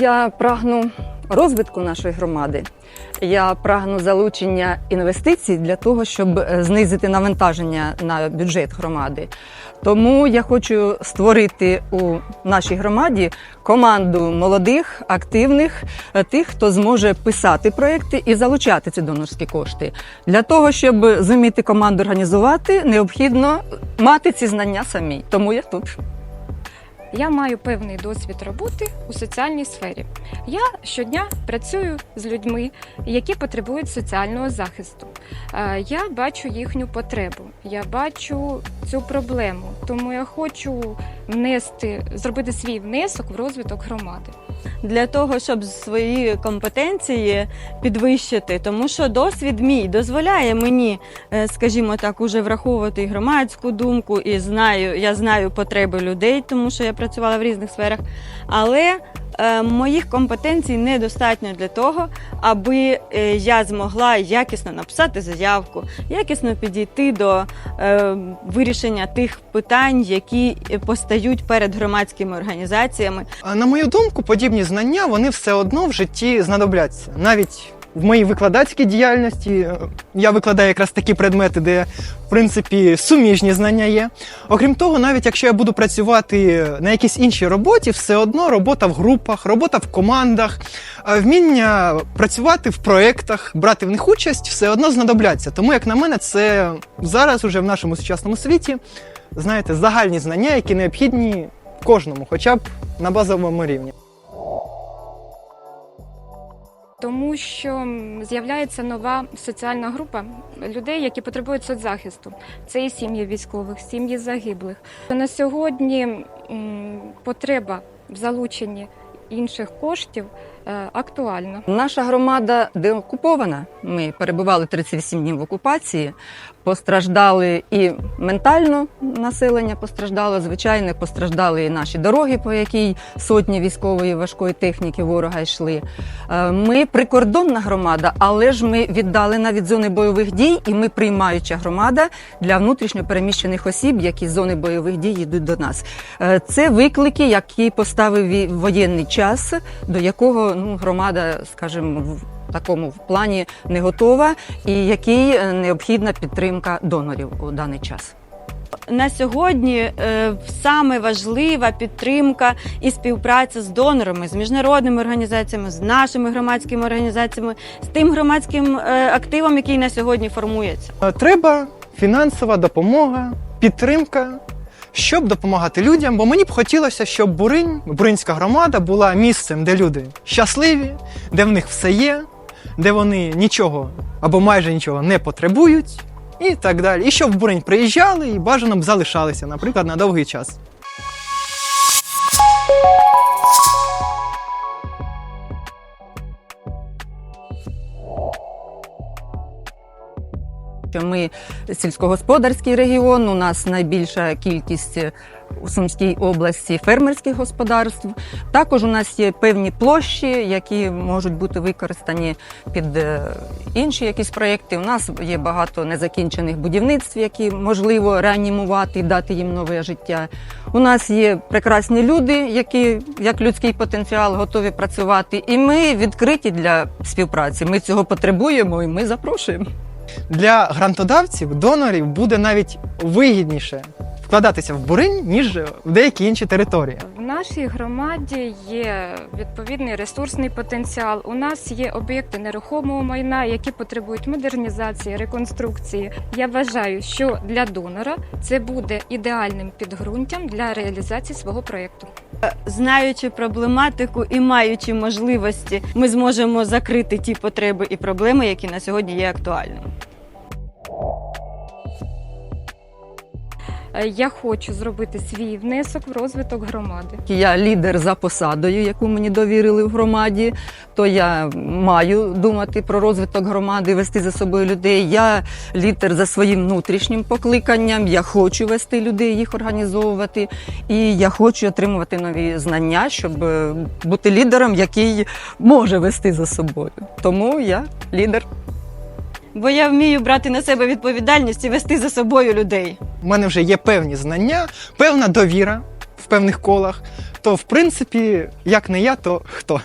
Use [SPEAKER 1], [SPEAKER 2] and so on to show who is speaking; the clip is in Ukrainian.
[SPEAKER 1] Я прагну розвитку нашої громади. Я прагну залучення інвестицій для того, щоб е, знизити навантаження на бюджет громади. Тому я хочу створити у нашій громаді команду молодих, активних, е, тих, хто зможе писати проекти і залучати ці донорські кошти. Для того, щоб зуміти команду організувати, необхідно мати ці знання самі. Тому я тут.
[SPEAKER 2] Я маю певний досвід роботи у соціальній сфері. Я щодня працюю з людьми, які потребують соціального захисту. Е, Я бачу їхню потребу, я бачу цю проблему, тому я хочу внести, зробити свій внесок в розвиток громади.
[SPEAKER 3] Для того, щоб свої компетенції підвищити, тому що досвід мій дозволяє мені, е, скажімо так, уже враховувати громадську думку, і знаю, я знаю потреби людей, тому що я працювала в різних сферах. Але моїх компетенцій недостатньо для того, аби е, я змогла якісно написати заявку, якісно підійти до е, вирішення тих питань, які е, постають перед громадськими організаціями.
[SPEAKER 4] На мою думку, подібні знання вони все одно в житті знадобляться. Навіть в моїй викладацькій діяльності е, я викладаю якраз такі предмети, де в принципі суміжні знання є. Окрім того, навіть якщо я буду працювати на якійсь іншій роботі, все одно робота в групах, робота в командах, вміння працювати в проєктах, брати в них участь, все одно знадобляться. Тому, як на мене, це зараз уже в нашому сучасному світі, знаєте, загальні знання, які необхідні кожному, хоча б на базовому рівні.
[SPEAKER 2] Тому що з'являється нова соціальна група людей, які потребують соцзахисту. Це і сім'ї військових, сім'ї загиблих. На сьогодні потреба в залученні інших коштів е, актуальна.
[SPEAKER 1] Наша громада деокупована. Ми перебували 38 днів в окупації. Постраждали і ментально населення постраждало, звичайно, постраждали і наші дороги, по якій сотні військової важкої техніки ворога йшли. Е, Ми прикордонна громада, але ж ми віддали навіть зони бойових дій, і ми приймаюча громада для внутрішньо переміщених осіб, які з зони бойових дій йдуть до нас. Е, Це виклики, які поставив воєнний час, до якого ну, громада, скажімо, в такому плані не готова, і який е, необхідна підтримка донорів у даний час.
[SPEAKER 3] на сьогодні е, саме важлива підтримка і співпраця з донорами, з міжнародними організаціями, з нашими громадськими організаціями, з тим громадським е, активом, який на сьогодні формується.
[SPEAKER 4] Треба фінансова допомога, підтримка, щоб допомагати людям. Бо мені б хотілося, щоб Буринь, Буринська громада була місцем, де люди щасливі, де в них все є, де вони нічого або майже нічого не потребують, і так далі. І щоб в Буринь приїжджали і бажано б залишалися, наприклад, на довгий час.
[SPEAKER 1] Що ми сільськогосподарський регіон, у нас найбільша кількість е, у Сумській області фермерських господарств. Також у нас є певні площі, які можуть бути використані під е, інші якісь проекти. У нас є багато незакінчених будівництв, які можливо реанімувати і дати їм нове життя. У нас є прекрасні люди, які як людський потенціал готові працювати. І ми відкриті для співпраці. Ми цього потребуємо і ми запрошуємо.
[SPEAKER 4] Для грантодавців, донорів буде навіть вигідніше вкладатися в Буринь, ніж в деякі інші території.
[SPEAKER 2] В нашій громаді є відповідний ресурсний потенціал. У нас є об'єкти нерухомого майна, які потребують модернізації, реконструкції. Я вважаю, що для донора це буде ідеальним підґрунтям для реалізації свого проєкту.
[SPEAKER 3] Знаючи проблематику і маючи можливості, ми зможемо закрити ті потреби і проблеми, які на сьогодні є актуальними.
[SPEAKER 2] Я хочу зробити свій внесок в розвиток громади.
[SPEAKER 1] Я лідер за посадою, яку мені довірили в громаді, то я маю думати про розвиток громади, вести за собою людей. Я лідер за своїм внутрішнім покликанням. Я хочу вести людей, їх організовувати. І я хочу отримувати нові знання, щоб е, бути лідером, який може вести за собою. Тому я лідер.
[SPEAKER 3] Бо я вмію брати на себе відповідальність і вести за собою людей.
[SPEAKER 4] У мене вже є певні знання, певна довіра в певних колах, то в принципі, як не я, то хто.